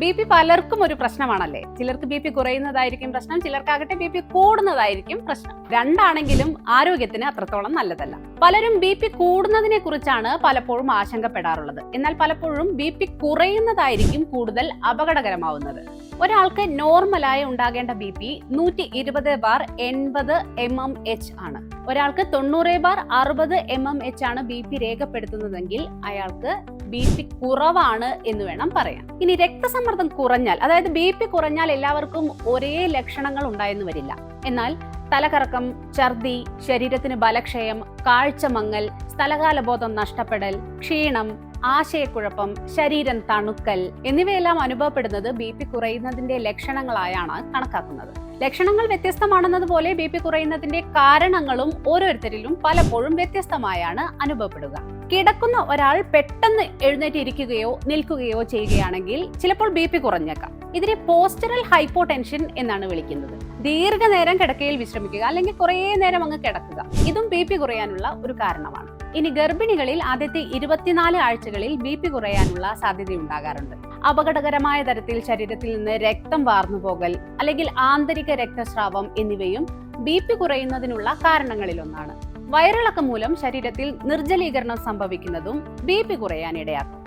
B P പലർക്കും ഒരു പ്രശ്നമാണല്ലേ? ചിലർക്ക് ബി പി കുറയുന്നതായിരിക്കും പ്രശ്നം ചിലർക്കാകട്ടെ ബി പി കൂടുന്നതായിരിക്കും പ്രശ്നം. രണ്ടാണെങ്കിലും ആരോഗ്യത്തിന് അത്രത്തോളം നല്ലതല്ല. പലരും ബി പി കൂടുന്നതിനെ കുറിച്ചാണ് പലപ്പോഴും ആശങ്കപ്പെടാറുള്ളത്. എന്നാൽ പലപ്പോഴും ബി പി കുറയുന്നതായിരിക്കും കൂടുതൽ അപകടകരമാവുന്നത്. ഒരാൾക്ക് നോർമലായി ഉണ്ടാകേണ്ട ബി പി നൂറ്റി ഇരുപത് ബാർ എൺപത് എം എം എച്ച് ആണ്. ഒരാൾക്ക് തൊണ്ണൂറ് ബാർ അറുപത് എം എം എച്ച് ആണ് ബി പി രേഖപ്പെടുത്തുന്നതെങ്കിൽ അയാൾക്ക് ബി പി കുറവാണ് എന്ന് വേണം പറയാൻ. ഇനി രക്തസമ്മർദ്ദം കുറഞ്ഞാൽ അതായത് ബി പി കുറഞ്ഞാൽ എല്ലാവർക്കും ഒരേ ലക്ഷണങ്ങൾ ഉണ്ടായെന്ന് വരില്ല. എന്നാൽ തലകറക്കം ഛർദി ശരീരത്തിന് ബലക്ഷയം കാഴ്ചമങ്ങൽ സ്ഥലകാലബോധം നഷ്ടപ്പെടൽ ക്ഷീണം ആശയക്കുഴപ്പം ശരീരം തണുക്കൽ എന്നിവയെല്ലാം അനുഭവപ്പെടുന്നത് ബി പി കുറയുന്നതിന്റെ ലക്ഷണങ്ങളായാണ് കണക്കാക്കുന്നത്. ലക്ഷണങ്ങൾ വ്യത്യസ്തമാണെന്നതുപോലെ ബി പി കുറയുന്നതിന്റെ കാരണങ്ങളും ഓരോരുത്തരിലും പലപ്പോഴും വ്യത്യസ്തമായാണ് അനുഭവപ്പെടുക. കിടക്കുന്ന ഒരാൾ പെട്ടെന്ന് എഴുന്നേറ്റ് ഇരിക്കുകയോ നിൽക്കുകയോ ചെയ്യുകയാണെങ്കിൽ ചിലപ്പോൾ ബി പി കുറഞ്ഞേക്കാം. ഇതിനെ പോസ്റ്ററൽ ഹൈപ്പോടെൻഷൻ എന്നാണ് വിളിക്കുന്നത്. ദീർഘനേരം കിടക്കയിൽ വിശ്രമിക്കുക അല്ലെങ്കിൽ കുറേ നേരം അങ്ങ് കിടക്കുക. ഇതും ബി പി കുറയാനുള്ള ഒരു കാരണമാണ്. ഇനി ഗർഭിണികളിൽ ആദ്യത്തെ ഇരുപത്തിനാല് ആഴ്ചകളിൽ ബി പി കുറയാനുള്ള സാധ്യതയുണ്ടാകാറുണ്ട്. അപകടകരമായ തരത്തിൽ ശരീരത്തിൽ നിന്ന് രക്തം വാർന്നുപോകൽ അല്ലെങ്കിൽ ആന്തരിക രക്തസ്രാവം എന്നിവയും ബി പി കുറയുന്നതിനുള്ള കാരണങ്ങളിലൊന്നാണ്. വയറിളക്കം മൂലം ശരീരത്തിൽ നിർജലീകരണം സംഭവിക്കുന്നതും ബി പി കുറയാൻ ഇടയാക്കും.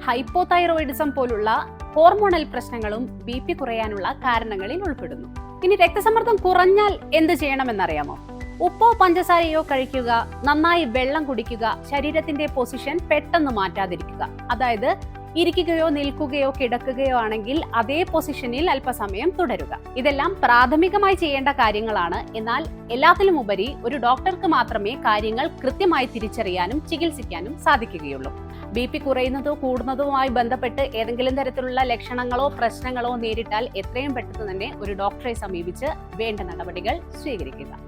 ഹൈപ്പോതൈറോയിഡിസം പോലുള്ള ഹോർമോണൽ പ്രശ്നങ്ങളും ബി പി കുറയാനുള്ള കാരണങ്ങളിൽ ഉൾപ്പെടുന്നു. ഇനി രക്തസമ്മർദ്ദം കുറഞ്ഞാൽ എന്ത് ചെയ്യണമെന്നറിയാമോ? ഉപ്പോ പഞ്ചസാരയോ കഴിക്കുക നന്നായി വെള്ളം കുടിക്കുക ശരീരത്തിന്റെ പൊസിഷൻ പെട്ടെന്ന് മാറ്റാതിരിക്കുക. അതായത് ഇരിക്കുകയോ നിൽക്കുകയോ കിടക്കുകയോ ആണെങ്കിൽ അതേ പൊസിഷനിൽ അല്പസമയം തുടരുക. ഇതെല്ലാം പ്രാഥമികമായി ചെയ്യേണ്ട കാര്യങ്ങളാണ്. എന്നാൽ എല്ലാത്തിലും ഉപരി ഒരു ഡോക്ടർക്ക് മാത്രമേ കാര്യങ്ങൾ കൃത്യമായി തിരിച്ചറിയാനും ചികിത്സിക്കാനും സാധിക്കുകയുള്ളൂ. ബി പി കുറയുന്നതോ കൂടുന്നതുമായി ബന്ധപ്പെട്ട് ഏതെങ്കിലും തരത്തിലുള്ള ലക്ഷണങ്ങളോ പ്രശ്നങ്ങളോ നേരിട്ടാൽ എത്രയും പെട്ടെന്ന് തന്നെ ഒരു ഡോക്ടറെ സമീപിച്ച് വേണ്ട നടപടികൾ സ്വീകരിക്കുക.